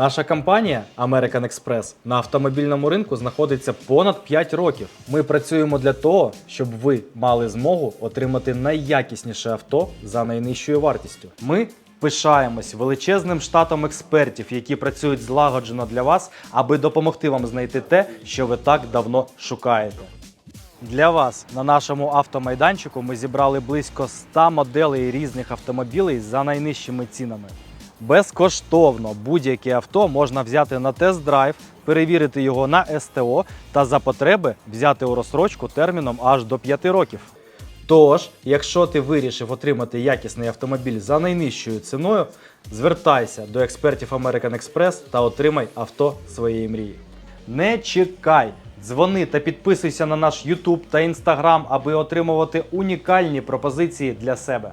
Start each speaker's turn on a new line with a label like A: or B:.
A: Наша компанія American Express на автомобільному ринку знаходиться понад 5 років. Ми працюємо для того, щоб ви мали змогу отримати найякісніше авто за найнижчою вартістю. Ми пишаємось величезним штатом експертів, які працюють злагоджено для вас, аби допомогти вам знайти те, що ви так давно шукаєте. Для вас на нашому автомайданчику ми зібрали близько 100 моделей різних автомобілей за найнижчими цінами. Безкоштовно будь-яке авто можна взяти на тест-драйв, перевірити його на СТО та за потреби взяти у розсрочку терміном аж до 5 років. Тож, якщо ти вирішив отримати якісний автомобіль за найнижчою ціною, звертайся до експертів American Express та отримай авто своєї мрії. Не чекай! Дзвони та підписуйся на наш YouTube та Instagram, аби отримувати унікальні пропозиції для себе.